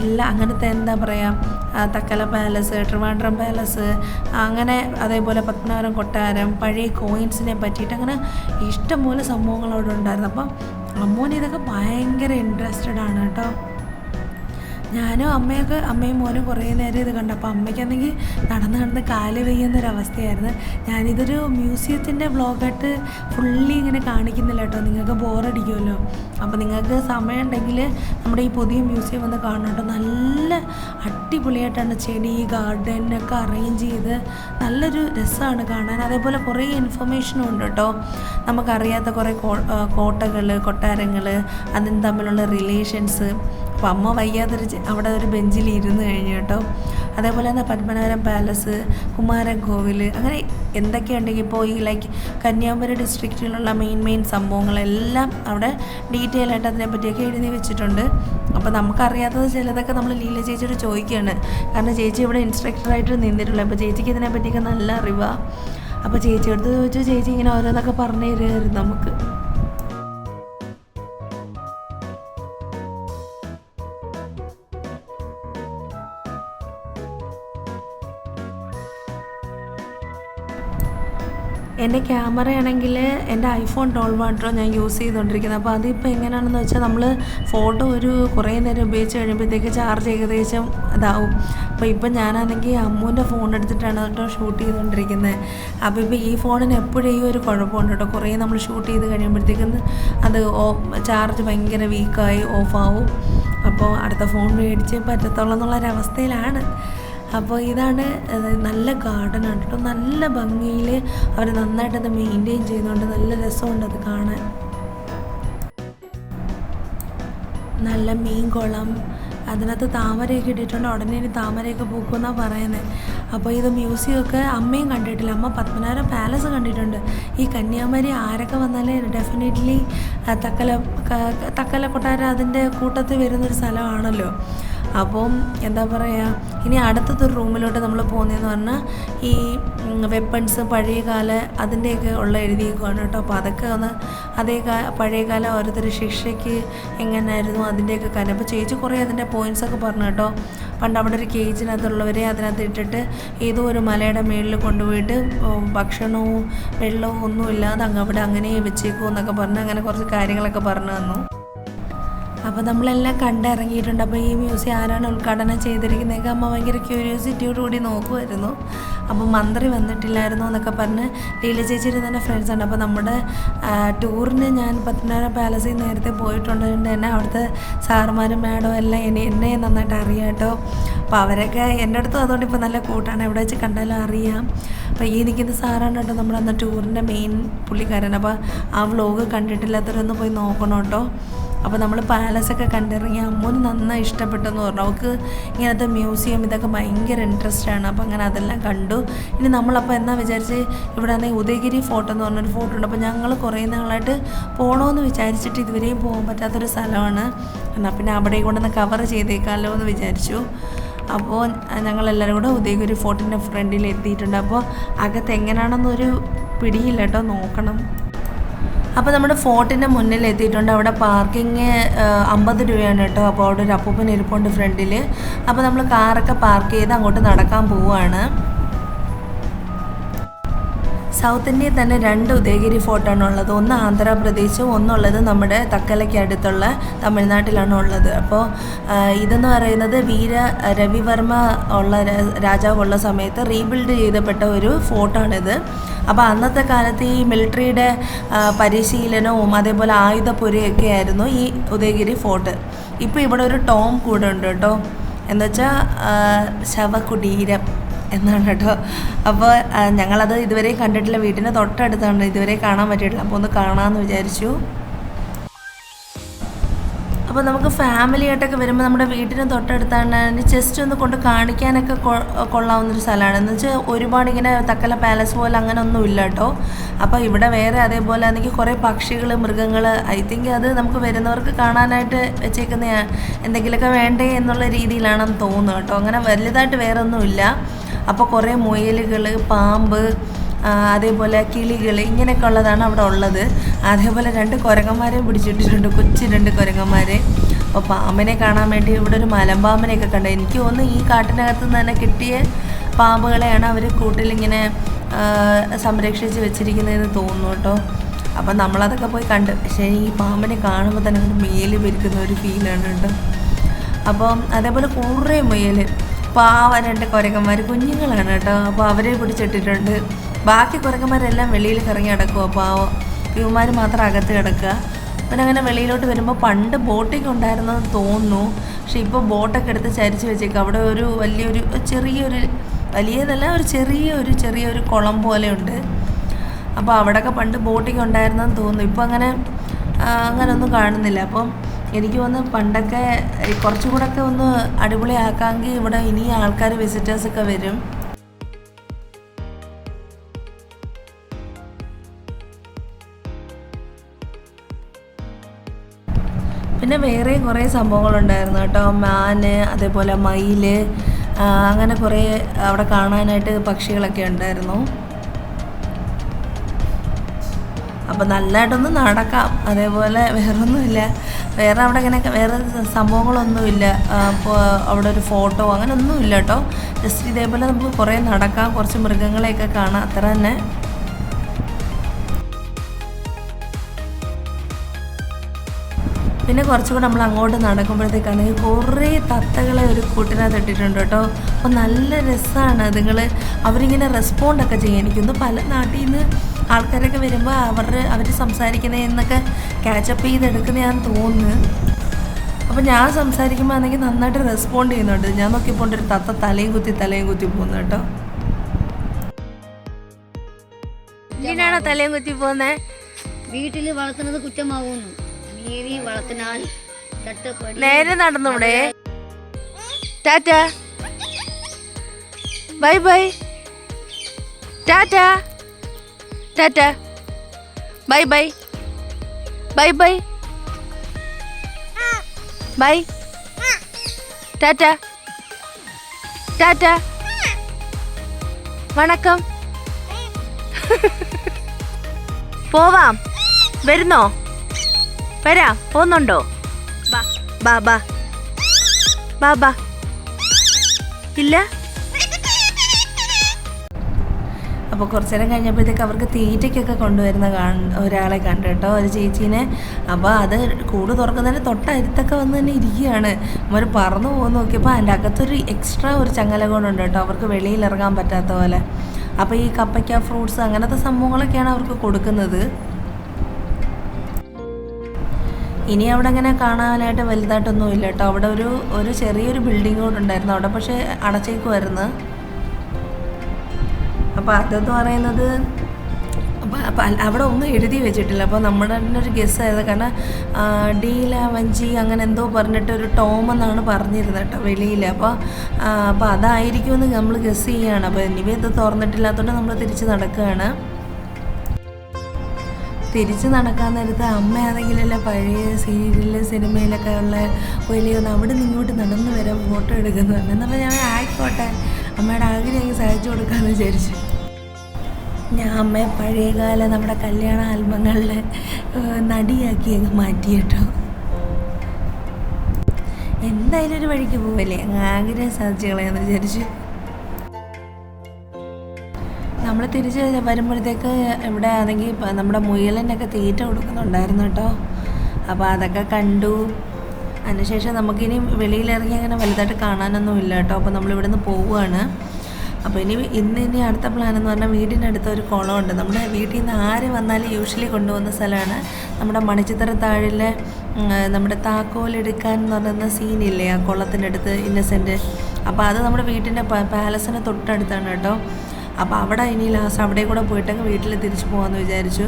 എല്ലാം അങ്ങനത്തെ എന്താ പറയുക തക്കല പാലസ് ട്രിവാൻഡ്രം പാലസ് അങ്ങനെ അതേപോലെ പത്മനാഭപുരം കൊട്ടാരം പഴയ കോയിൻസിനെ പറ്റിയിട്ട് അങ്ങനെ ഇഷ്ടംപോലെ സംഭവങ്ങൾ അവിടെ ഉണ്ടായിരുന്നു. അപ്പം അമ്മൂന് ഇതൊക്കെ ഭയങ്കര ഇൻട്രസ്റ്റഡ് ആണ് കേട്ടോ. ഞാനും അമ്മയൊക്കെ അമ്മയും മോനും കുറേ നേരം ഇത് കണ്ടു അപ്പോൾ അമ്മയ്ക്കാണെങ്കിൽ നടന്ന് നടന്ന് കാൽ വെയ്യുന്നൊരവസ്ഥയായിരുന്നു. ഞാനിതൊരു മ്യൂസിയത്തിന്റെ വ്ളോഗായിട്ട് ഫുള്ളി ഇങ്ങനെ കാണിക്കുന്നില്ല കേട്ടോ. നിങ്ങൾക്ക് ബോറടിക്കുമല്ലോ. അപ്പോൾ നിങ്ങൾക്ക് സമയമുണ്ടെങ്കിൽ നമ്മുടെ ഈ പുതിയ മ്യൂസിയം വന്ന് കാണണം കേട്ടോ. നല്ല അടിപൊളിയായിട്ടാണ് ചെടി ഗാർഡനൊക്കെ അറേഞ്ച് ചെയ്ത് നല്ലൊരു രസമാണ് കാണാൻ. അതേപോലെ കുറേ ഇൻഫർമേഷനും ഉണ്ട് കേട്ടോ. നമുക്കറിയാത്ത കുറേ കോട്ടകൾ കൊട്ടാരങ്ങൾ അതിന് തമ്മിലുള്ള റിലേഷൻസ് അപ്പോൾ അമ്മ വയ്യാതൊരു അവിടെ ഒരു ബെഞ്ചിൽ ഇരുന്ന് കഴിഞ്ഞു കേട്ടോ. അതേപോലെ തന്നെ പത്മനാഭപുരം പാലസ് കുമാരൻ കോവിൽ അങ്ങനെ എന്തൊക്കെയുണ്ടെങ്കിൽ ഇപ്പോൾ ഈ ലൈക്ക് കന്യാകുമാരി ഡിസ്ട്രിക്റ്റിലുള്ള മെയിൻ മെയിൻ സംഭവങ്ങളെല്ലാം അവിടെ ഡീറ്റെയിൽ ആയിട്ട് അതിനെപ്പറ്റിയൊക്കെ എഴുതി വെച്ചിട്ടുണ്ട്. അപ്പോൾ നമുക്കറിയാത്തത് ചിലതൊക്കെ നമ്മൾ ലീല ചേച്ചിയോട് ചോദിക്കുകയാണ്. കാരണം ചേച്ചി ഇവിടെ ഇൻസ്ട്രക്ടറായിട്ട് നിന്നിട്ടുള്ളൂ. അപ്പോൾ ചേച്ചിക്ക് ഇതിനെപ്പറ്റിയൊക്കെ നല്ല അറിവാണ് അപ്പോൾ ചേച്ചിയോട് ചോദിച്ചു ചേച്ചി ഇങ്ങനെ ഓരോന്നൊക്കെ പറഞ്ഞു തരുമായിരുന്നു നമുക്ക്. എന്റെ ക്യാമറയാണെങ്കിൽ എന്റെ ഐഫോൺ ട്വൽവ് ആട്ടോ ഞാൻ യൂസ് ചെയ്തുകൊണ്ടിരിക്കുന്നത്. അപ്പോൾ അതിപ്പോൾ എങ്ങനെയാണെന്ന് വെച്ചാൽ നമ്മൾ ഫോട്ടോ ഒരു കുറേ നേരം ഉപയോഗിച്ച് കഴിയുമ്പോഴത്തേക്ക് ചാർജ് ഏകദേശം ഇതാവും. അപ്പോൾ ഇപ്പം ഞാനാണെങ്കിൽ അമ്മൂന്റെ ഫോൺ എടുത്തിട്ടാണ് കേട്ടോ ഷൂട്ട് ചെയ്തുകൊണ്ടിരിക്കുന്നത്. അപ്പോൾ ഇപ്പോൾ ഈ ഫോണിന് എപ്പോഴും ഈ ഒരു കുഴപ്പമുണ്ട് കേട്ടോ. കുറേ നമ്മൾ ഷൂട്ട് ചെയ്ത് കഴിയുമ്പോഴത്തേക്കും അത് ചാർജ് ഭയങ്കര വീക്കായി ഓഫാവും. അപ്പോൾ അടുത്ത ഫോൺ മേടിച്ച് പറ്റത്തുള്ളൂ എന്നുള്ളൊരവസ്ഥയിലാണ് അപ്പോൾ ഇതാണ് നല്ല ഗാർഡൻ ആണ് കേട്ടോ. നല്ല ഭംഗിയിൽ അവർ നന്നായിട്ടത് മെയിന്റെയിൻ ചെയ്യുന്നുണ്ട് നല്ല രസമുണ്ട് അത് കാണാൻ. നല്ല മീൻ കുളം അതിനകത്ത് താമരയൊക്കെ ഇട്ടിട്ടുണ്ട്. ഉടനെ ഇനി താമരയൊക്കെ പൂക്കുമെന്നാണ് പറയുന്നത് അപ്പോൾ ഇത് മ്യൂസിയമൊക്കെ അമ്മയും കണ്ടിട്ടില്ല. അമ്മ പത്മനാഭ പാലസ് കണ്ടിട്ടുണ്ട്. ഈ കന്യാകുമാരി ആരൊക്കെ വന്നാലേ ഡെഫിനറ്റ്ലി തക്കല തക്കല കൊട്ടാരം അതിന്റെ കൂട്ടത്തിൽ വരുന്നൊരു സ്ഥലമാണല്ലോ. അപ്പം എന്താ പറയുക ഇനി അടുത്തതൊരു റൂമിലോട്ട് നമ്മൾ പോകുന്നതെന്ന് പറഞ്ഞാൽ ഈ വെപ്പൺസ് പഴയകാല അതിന്റെയൊക്കെ ഉള്ള എഴുതിയേക്കുവാണ് കേട്ടോ. അപ്പോൾ അതൊക്കെ ഒന്ന് അതേ കാ പഴയകാല ഓരോരുത്തർ ശിക്ഷയ്ക്ക് എങ്ങനെയായിരുന്നു അതിന്റെയൊക്കെ കാര്യം അപ്പോൾ ചേച്ചി കുറേ അതിന്റെ പോയിൻസൊക്കെ പറഞ്ഞു കേട്ടോ. പണ്ട് അവിടെ ഒരു കേജിനകത്തുള്ളവരെ അതിനകത്ത് ഇട്ടിട്ട് ഏതോ ഒരു മലയുടെ മേളിൽ കൊണ്ടുപോയിട്ട് ഭക്ഷണവും വെള്ളവും ഒന്നും ഇല്ലാതെ അങ്ങ് അവിടെ അങ്ങനെ വെച്ചേക്കൂ എന്നൊക്കെ പറഞ്ഞ് അങ്ങനെ കുറച്ച് കാര്യങ്ങളൊക്കെ പറഞ്ഞു തന്നു. അപ്പോൾ നമ്മളെല്ലാം കണ്ടിറങ്ങിയിട്ടുണ്ട്. അപ്പോൾ ഈ മ്യൂസിയം ആരാണ് ഉദ്ഘാടനം ചെയ്തിരിക്കുന്നതൊക്കെ അമ്മ ഭയങ്കര ക്യൂരിയോസിറ്റിയോടുകൂടി നോക്കുമായിരുന്നു അപ്പോൾ മന്ത്രി വന്നിട്ടില്ലായിരുന്നു എന്നൊക്കെ പറഞ്ഞ് ലീല ചേച്ചിയുടെ തന്നെ ഫ്രണ്ട്സ് ഉണ്ട്. അപ്പോൾ നമ്മുടെ ടൂറിന് ഞാൻ പത്മനാഭ പാലസിൽ നേരത്തെ പോയിട്ടുണ്ടെങ്കിൽ തന്നെ അവിടുത്തെ സാറുമാരും മാഡവും എല്ലാം എന്നെ എന്നെ നന്നായിട്ട് അറിയാം കേട്ടോ. അപ്പോൾ അവരൊക്കെ എന്റെ അടുത്തും അതുകൊണ്ട് ഇപ്പോൾ നല്ല കൂട്ടാണ്. എവിടെ വെച്ച് കണ്ടാലും അറിയാം. അപ്പോൾ ഈ നിൽക്കുന്ന സാറാണ് കേട്ടോ നമ്മുടെ അന്ന് ടൂറിന്റെ മെയിൻ പുള്ളിക്കാരൻ. അപ്പോൾ ആ വ്ളോഗ് കണ്ടിട്ടില്ലാത്തവരൊന്ന് പോയി നോക്കണം കേട്ടോ. അപ്പോൾ നമ്മൾ പാലസൊക്കെ കണ്ടിറങ്ങി അമ്മൂന് നന്നായി ഇഷ്ടപ്പെട്ടെന്ന് പറഞ്ഞു. അവൾക്ക് ഇങ്ങനത്തെ മ്യൂസിയം ഇതൊക്കെ ഭയങ്കര ഇൻട്രസ്റ്റ് ആണ്. അപ്പോൾ അങ്ങനെ അതെല്ലാം കണ്ടു. ഇനി നമ്മളപ്പോൾ എന്നാ വിചാരിച്ച് ഇവിടെ ആണെങ്കിൽ ഉദയഗിരി ഫോട്ടോ എന്ന് പറഞ്ഞൊരു ഫോട്ടോ ഉണ്ട്. അപ്പോൾ ഞങ്ങൾ കുറേ നാളായിട്ട് പോകണമെന്ന് വിചാരിച്ചിട്ട് ഇതുവരെയും പോകാൻ പറ്റാത്തൊരു സ്ഥലമാണ്. എന്നാൽ പിന്നെ അവിടെ കൊണ്ടൊന്ന് കവർ ചെയ്തേക്കാമല്ലോ എന്ന് വിചാരിച്ചു. അപ്പോൾ ഞങ്ങളെല്ലാവരും കൂടെ ഉദയഗിരി ഫോർട്ടിന്റെ ഫ്രണ്ടിൽ എത്തിയിട്ടുണ്ട്. അപ്പോൾ അകത്ത് എങ്ങനെയാണെന്നൊരു പിടിയില്ല കേട്ടോ നോക്കണം. അപ്പോൾ നമ്മുടെ ഫോർട്ടിന്റെ മുന്നിൽ എത്തിയിട്ടുണ്ട്. അവിടെ പാർക്കിങ് അമ്പത് രൂപയാണ് കേട്ടോ. അപ്പോൾ അവിടെ ഒരു അപ്പൂപ്പൻ ഇരിപ്പുണ്ട് ഫ്രണ്ടിൽ. അപ്പോൾ നമ്മൾ കാറൊക്കെ പാർക്ക് ചെയ്ത് അങ്ങോട്ട് നടക്കാൻ പോവുകയാണ് സൗത്ത് ഇന്ത്യയിൽ തന്നെ രണ്ട് ഉദയഗിരി ഫോർട്ടാണ് ഉള്ളത് ഒന്ന് ആന്ധ്രാപ്രദേശും ഒന്നുള്ളത് നമ്മുടെ തക്കലയ്ക്ക് അടുത്തുള്ള തമിഴ്നാട്ടിലാണ് ഉള്ളത്. അപ്പോൾ ഇതെന്ന് പറയുന്നത് വീര രവിവർമ്മ ഉള്ള രാജാവ് രാജാവുള്ള സമയത്ത് റീബിൽഡ് ചെയ്തപ്പെട്ട ഒരു ഫോർട്ടാണിത്. അപ്പോൾ അന്നത്തെ കാലത്ത് ഈ മിലിറ്ററിയുടെ പരിശീലനവും അതേപോലെ ആയുധപ്പുരയൊക്കെ ആയിരുന്നു ഈ ഉദയഗിരി ഫോർട്ട്. ഇപ്പോൾ ഇവിടെ ഒരു ടോം കൂടെ ഉണ്ട് കേട്ടോ. എന്നുവെച്ചാൽ ശവകുടീരം. എന്നാണ് കേട്ടോ. അപ്പോൾ ഞങ്ങളത് ഇതുവരെ കണ്ടിട്ടില്ല. വീട്ടിന്റെ തൊട്ടടുത്താണ്. ഇതുവരെ കാണാൻ പറ്റിയിട്ടില്ല. അപ്പോൾ ഒന്ന് കാണാമെന്ന് വിചാരിച്ചു. അപ്പോൾ നമുക്ക് ഫാമിലി ആയിട്ടൊക്കെ വരുമ്പോൾ നമ്മുടെ വീട്ടിന് തൊട്ടടുത്താണ്. ജസ്റ്റ് ഒന്ന് കൊണ്ട് കാണിക്കാനൊക്കെ കൊള്ളാവുന്നൊരു സ്ഥലമാണ്. എന്ന് വെച്ചാൽ ഒരുപാട് ഇങ്ങനെ തക്കല പാലസ് പോലെ അങ്ങനെ ഒന്നും ഇല്ല കേട്ടോ. അപ്പോൾ ഇവിടെ വേറെ അതേപോലെ ആണെങ്കിൽ കുറേ പക്ഷികൾ മൃഗങ്ങൾ ഐ തിങ്ക് അത് നമുക്ക് വരുന്നവർക്ക് കാണാനായിട്ട് വെച്ചേക്കുന്ന എന്തെങ്കിലുമൊക്കെ വേണ്ടേ എന്നുള്ള രീതിയിലാണെന്ന് തോന്നുന്നു കേട്ടോ. അങ്ങനെ വലുതായിട്ട് വേറെ ഒന്നുമില്ല അപ്പോൾ കുറേ മുയലുകൾ പാമ്പ് അതേപോലെ കിളികൾ ഇങ്ങനെയൊക്കെ ഉള്ളതാണ് അവിടെ ഉള്ളത്. അതേപോലെ രണ്ട് കുരങ്ങന്മാരെയും പിടിച്ചിട്ടിട്ടുണ്ട് കൊച്ചു രണ്ട് കുരങ്ങന്മാരെ. അപ്പോൾ പാമ്പിനെ കാണാൻ വേണ്ടി ഇവിടെ ഒരു മലമ്പാമ്പിനെയൊക്കെ കണ്ടു. എനിക്ക് തോന്നുന്നു ഈ കാട്ടിനകത്ത് നിന്ന് തന്നെ കിട്ടിയ പാമ്പുകളെയാണ് അവർ കൂട്ടിലിങ്ങനെ സംരക്ഷിച്ച് വെച്ചിരിക്കുന്നതെന്ന് തോന്നുന്നു കേട്ടോ. അപ്പം നമ്മളതൊക്കെ പോയി കണ്ട്. പക്ഷേ ഈ പാമ്പിനെ കാണുമ്പോൾ തന്നെ ഒരു മേൽ പെരുക്കുന്ന ഒരു ഫീലാണ് കേട്ടോ. അപ്പം അതേപോലെ കുറേ മുയൽ പാവ രണ്ട് കുരങ്ങന്മാർ കുഞ്ഞുങ്ങളാണ് കേട്ടോ. അപ്പോൾ അവരെ പിടിച്ചിട്ടിട്ടുണ്ട്. ബാക്കി കുരങ്ങന്മാരെല്ലാം വെളിയിൽ കറങ്ങി കിടക്കുക പാവം. ഇവന്മാർ മാത്രം അകത്ത് കിടക്കുക. പിന്നെ അങ്ങനെ വെളിയിലോട്ട് വരുമ്പോൾ പണ്ട് ബോട്ടിംഗ് ഉണ്ടായിരുന്നെന്ന് തോന്നുന്നു. പക്ഷെ ഇപ്പോൾ ബോട്ടൊക്കെ എടുത്ത് ചരിച്ച് വെച്ചേക്കും. അവിടെ ഒരു വലിയൊരു ചെറിയൊരു വലിയതല്ല ഒരു ചെറിയ ചെറിയൊരു ചെറിയൊരു കുളം പോലെയുണ്ട്. അപ്പോൾ അവിടെയൊക്കെ പണ്ട് ബോട്ടിങ് ഉണ്ടായിരുന്നെന്ന് തോന്നുന്നു. ഇപ്പോൾ അങ്ങനെ അങ്ങനെയൊന്നും കാണുന്നില്ല. അപ്പം എനിക്ക് വന്ന് പണ്ടൊക്കെ കുറച്ചും കൂടെ ഒക്കെ ഒന്ന് അടിപൊളിയാക്കാമെങ്കിൽ ഇവിടെ ഇനി ആൾക്കാർ വിസിറ്റേഴ്സൊക്കെ വരും. പിന്നെ വേറെ കുറേ സംഭവങ്ങളുണ്ടായിരുന്നു കേട്ടോ. മാന് അതേപോലെ മയിൽ അങ്ങനെ കുറേ അവിടെ കാണാനായിട്ട് പക്ഷികളൊക്കെ ഉണ്ടായിരുന്നു. അപ്പം നല്ലതായിട്ടൊന്ന് നടക്കാം. അതേപോലെ വേറൊന്നുമില്ല. വേറെ അവിടെ ഇങ്ങനെ വേറെ സംഭവങ്ങളൊന്നുമില്ല. അപ്പോൾ അവിടെ ഒരു ഫോട്ടോ അങ്ങനെ ഒന്നുമില്ല കേട്ടോ. ജസ്റ്റ് ഇതേപോലെ നമുക്ക് കുറേ നടക്കാം. കുറച്ച് മൃഗങ്ങളെയൊക്കെ കാണാം. അത്ര തന്നെ. പിന്നെ കുറച്ചുകൂടെ നമ്മൾ അങ്ങോട്ട് നടക്കുമ്പോഴത്തേക്കാണെങ്കിൽ കുറേ തത്തകളെ ഒരു കൂട്ടിനകത്ത് ഇട്ടിട്ടുണ്ട് കേട്ടോ. അപ്പോൾ നല്ല രസമാണ് അതുങ്ങൾ അവരിങ്ങനെ റെസ്പോണ്ടൊക്കെ ചെയ്യും. എനിക്കൊന്ന് പല നാട്ടിൽ നിന്ന് ആൾക്കാരൊക്കെ വരുമ്പോൾ അവരുടെ അവർ സംസാരിക്കുന്നതെന്നൊക്കെ ക്യാച്ചപ്പ് ഞാൻ തോന്നുന്നു. അപ്പോൾ ഞാൻ സംസാരിക്കുമ്പോൾ ആണെങ്കിൽ നന്നായിട്ട് റെസ്പോണ്ട് ചെയ്യുന്നുണ്ട്. ഞാൻ നോക്കിയപ്പോൾ ഒരു തത്ത തലയും കുത്തി തലയും കുത്തി പോകുന്നു കേട്ടോ. എന്തിനാണോ തലയും കുത്തി പോകുന്നത് വീട്ടിൽ വളർത്തുന്നത് കുറ്റമാകുന്നു മീറി വളർത്തിനാൽ നേരെ നടന്നൂടെ tata. Bye bye. Tata. Tata bye bye bye bye bye tata tata വണക്കം പോവാം. വരുന്നോ? വരാം. പോന്നുണ്ടോ ബാ ബാ. ബാ ബാ. ഇല്ല? അപ്പോൾ കുറച്ച് നേരം കഴിഞ്ഞപ്പോഴത്തേക്ക് അവർക്ക് തീറ്റയ്ക്കൊക്കെ കൊണ്ടുവരുന്ന കാണ ഒരാളെ കണ്ടു കേട്ടോ ഒരു ചേച്ചീനെ. അപ്പോൾ അത് കൂട് തുറക്കുന്നതിന് തൊട്ടടുത്തൊക്കെ വന്ന് തന്നെ ഇരിക്കുകയാണ്. അവർ പറന്നു പോകുന്ന നോക്കിയപ്പോൾ അതിന്റെ അകത്തൊരു എക്സ്ട്രാ ഒരു ചങ്ങല കൊണ്ടുണ്ട് കേട്ടോ അവർക്ക് വെളിയിൽ ഇറങ്ങാൻ പറ്റാത്ത പോലെ. അപ്പോൾ ഈ കപ്പയ്ക്ക ഫ്രൂട്ട്സ് അങ്ങനത്തെ സംഭവങ്ങളൊക്കെയാണ് അവർക്ക് കൊടുക്കുന്നത്. ഇനി അവിടെ അങ്ങനെ കാണാനായിട്ട് വലുതായിട്ടൊന്നും ഇല്ല കേട്ടോ. അവിടെ ഒരു ഒരു ചെറിയൊരു ബിൽഡിംഗ് കൂടെ ഉണ്ടായിരുന്നു. അവിടെ പക്ഷേ അടച്ചേക്കുമായിരുന്നു അപ്പോൾ അതെന്ന് പറയുന്നത് അവിടെ ഒന്നും എഴുതി വെച്ചിട്ടില്ല. അപ്പോൾ നമ്മുടെ തന്നെ ഒരു ഗസ് ആയത് കാരണം ഡീല വഞ്ചി അങ്ങനെ എന്തോ പറഞ്ഞിട്ട് ഒരു ടോം എന്നാണ് പറഞ്ഞിരുന്നത് കേട്ടോ വെളിയിൽ അപ്പോൾ അപ്പോൾ അതായിരിക്കുമെന്ന് നമ്മൾ ഗസ് ചെയ്യുകയാണ് അപ്പോൾ എനിവേ ഇത് തുറന്നിട്ടില്ലാത്തതുകൊണ്ട് നമ്മൾ തിരിച്ച് നടക്കുകയാണ് തിരിച്ച് നടക്കാൻ നേരത്ത് അമ്മയാണെങ്കിലല്ലേ പഴയ സീരിയലിൽ സിനിമയിലൊക്കെ ഉള്ള വലിയ ഒന്ന് അവിടെ നിന്ന് ഇങ്ങോട്ട് നടന്നു വരാൻ ഫോട്ടോ എടുക്കുന്നുണ്ട് എന്നപ്പോൾ ഞാൻ ആയിക്കോട്ടെ. അമ്മയുടെ ആഗ്രഹം സഹായിച്ചു കൊടുക്കാമെന്ന് വിചാരിച്ചു. ഞാൻ അമ്മയെ പഴയകാല നമ്മുടെ കല്യാണ ആൽബങ്ങളിൽ നടിയാക്കി അങ്ങ് മാറ്റി കേട്ടോ. എന്തായാലും ഒരു വഴിക്ക് പോവല്ലേ? അങ്ങ് ആഗ്രഹം സാധിച്ചു കളയാന്ന് വിചാരിച്ചു. നമ്മൾ തിരിച്ച് വരുമ്പോഴത്തേക്ക് ഇവിടെ ആണെങ്കിൽ നമ്മുടെ മുയലിനൊക്കെ തീറ്റ കൊടുക്കുന്നുണ്ടായിരുന്നു കേട്ടോ. അപ്പോൾ അതൊക്കെ കണ്ടു. അതിനുശേഷം നമുക്കിനി വെളിയിലിറങ്ങി അങ്ങനെ വലുതായിട്ട് കാണാനൊന്നും ഇല്ല കേട്ടോ. അപ്പോൾ നമ്മൾ നിന്ന് പോവുകയാണ്. അപ്പോൾ ഇനി ഇന്ന് ഇനി അടുത്ത പ്ലാൻ എന്ന് പറഞ്ഞാൽ വീടിനടുത്ത് ഒരു കുളമുണ്ട്. നമ്മുടെ വീട്ടിൽ നിന്ന് ആര് വന്നാലും യൂഷ്വലി കൊണ്ടുപോകുന്ന സ്ഥലമാണ്. നമ്മുടെ മണിച്ചിത്ര താഴിലെ നമ്മുടെ നമ്മുടെ താക്കോലെടുക്കാൻ എന്ന് പറയുന്ന സീനില്ലേ ആ കുളത്തിനടുത്ത് ഇന്നസെന്റ് അപ്പോൾ അത് നമ്മുടെ വീട്ടിന്റെ പാലസിന് തൊട്ടടുത്താണ് കേട്ടോ. അപ്പോൾ അവിടെ ഇനി ലാസ്റ്റ് അവിടെ കൂടെ പോയിട്ടങ്ങ് വീട്ടിൽ തിരിച്ചു പോകാമെന്ന് വിചാരിച്ചു.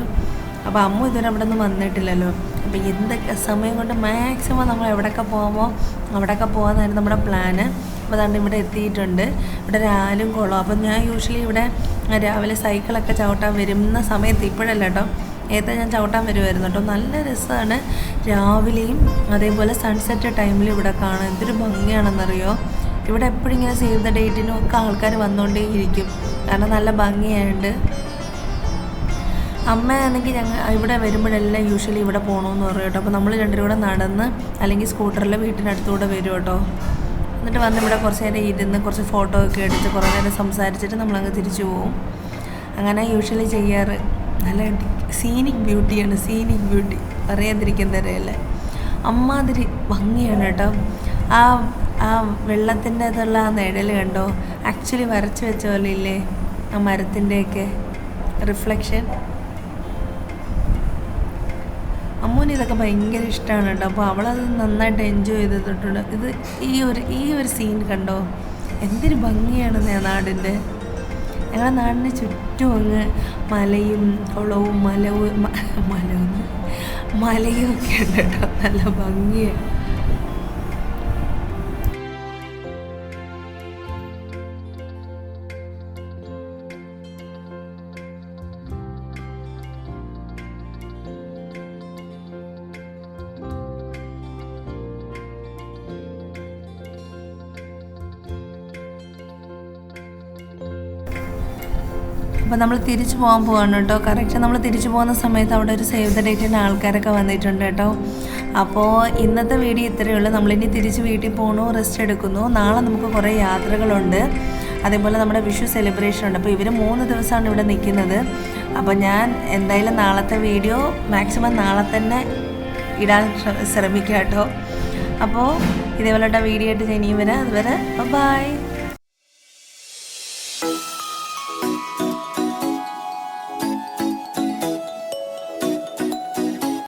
അപ്പോൾ അമ്മ ഇതുവരെ അവിടെ നിന്ന് വന്നിട്ടില്ലല്ലോ. അപ്പോൾ എന്തൊക്കെ സമയം കൊണ്ട് മാക്സിമം നമ്മൾ എവിടെയൊക്കെ പോകുമ്പോൾ അവിടെയൊക്കെ പോകാമെന്നായിരുന്നു നമ്മുടെ പ്ലാന് അപ്പോൾ അതുകൊണ്ട് ഇവിടെ എത്തിയിട്ടുണ്ട്. ഇവിടെ രാലും കുളം. അപ്പം ഞാൻ യൂഷ്വലി ഇവിടെ രാവിലെ സൈക്കിളൊക്കെ ചവിട്ടാൻ വരുന്ന സമയത്ത് ഇപ്പോഴല്ല കേട്ടോ നേരത്തെ ഞാൻ ചവിട്ടാൻ വരുമായിരുന്നു കേട്ടോ നല്ല രസമാണ് രാവിലെയും അതേപോലെ സൺസെറ്റ് ടൈമിൽ ഇവിടെ കാണാൻ. എന്തൊരു ഭംഗിയാണെന്നറിയോ? ഇവിടെ എപ്പോഴും ഇങ്ങനെ സേവ് ദ ഡേറ്റിനും ഒക്കെ ആൾക്കാർ വന്നുകൊണ്ടേ ഇരിക്കും കാരണം നല്ല ഭംഗിയായുണ്ട്. അമ്മയാണെങ്കിൽ ഞങ്ങൾ ഇവിടെ വരുമ്പോഴെല്ലാം യൂഷ്വലി ഇവിടെ പോകണമെന്ന് പറയും കേട്ടോ. അപ്പോൾ നമ്മൾ രണ്ടുപേരും കൂടെ നടന്ന് അല്ലെങ്കിൽ സ്കൂട്ടറിൽ വീട്ടിനടുത്തൂടെ വരും കേട്ടോ. എന്നിട്ട് വന്ന് ഇവിടെ കുറച്ച് നേരം ഇരുന്ന് കുറച്ച് ഫോട്ടോ ഒക്കെ എടുത്ത് കുറേ നേരം സംസാരിച്ചിട്ട് നമ്മളങ്ങ് തിരിച്ചു പോകും അങ്ങനെ യൂഷ്വലി ചെയ്യാറ്. നല്ല സീനിക് ബ്യൂട്ടിയാണ് സീനിക് ബ്യൂട്ടി പറയാതിരിക്കുന്നവരെയല്ലേ അമ്മാതിരി ഭംഗിയാണ് കേട്ടോ. ആ ആ വെള്ളത്തിന്റെ അതുള്ള ആ നിഴൽ കണ്ടോ? ആക്ച്വലി വരച്ച് വെച്ച പോലെ ഇല്ലേ? ആ മരത്തിന്റെയൊക്കെ റിഫ്ലക്ഷൻ അമ്മൂന് ഇതൊക്കെ ഭയങ്കര ഇഷ്ടമാണ് കേട്ടോ. അപ്പോൾ അവളത് നന്നായിട്ട് എൻജോയ് ചെയ്തിട്ടുണ്ട്. ഇത് ഈ ഒരു ഈ ഒരു സീൻ കണ്ടോ? എന്തൊരു ഭംഗിയാണ് നാടിന്റെ. ഞങ്ങളുടെ നാടിന് ചുറ്റും അങ്ങ് മലയും കുളവും മലവും മലവും മലയും ഒക്കെ ഉണ്ട് കേട്ടോ. നല്ല ഭംഗിയാണ് അപ്പോൾ നമ്മൾ തിരിച്ചു പോകാൻ പോവാണ് കേട്ടോ. കറക്റ്റ് നമ്മൾ തിരിച്ചു പോകുന്ന സമയത്ത് അവിടെ ഒരു സേവ് ദ ഡേറ്റിന്റെ ആൾക്കാരൊക്കെ വന്നിട്ടുണ്ട് കേട്ടോ. അപ്പോൾ ഇന്നത്തെ വീഡിയോ ഇത്രയേ ഉള്ളൂ. നമ്മളിനി തിരിച്ച് വീട്ടിൽ പോകണു റെസ്റ്റ് എടുക്കുന്നു. നാളെ നമുക്ക് കുറേ യാത്രകളുണ്ട്. അതേപോലെ നമ്മുടെ വിഷു സെലിബ്രേഷൻ ഉണ്ട്. അപ്പോൾ ഇവർ മൂന്ന് ദിവസമാണ് ഇവിടെ നിൽക്കുന്നത്. അപ്പോൾ ഞാൻ എന്തായാലും നാളത്തെ വീഡിയോ മാക്സിമം നാളെ തന്നെ ഇടാൻ ശ്ര- ശ്രമിക്കാം കേട്ടോ. അപ്പോൾ ഇതേപോലെയുള്ള വീഡിയോ ആയിട്ട് ഞാൻ വരാം അതുവരെ ബൈ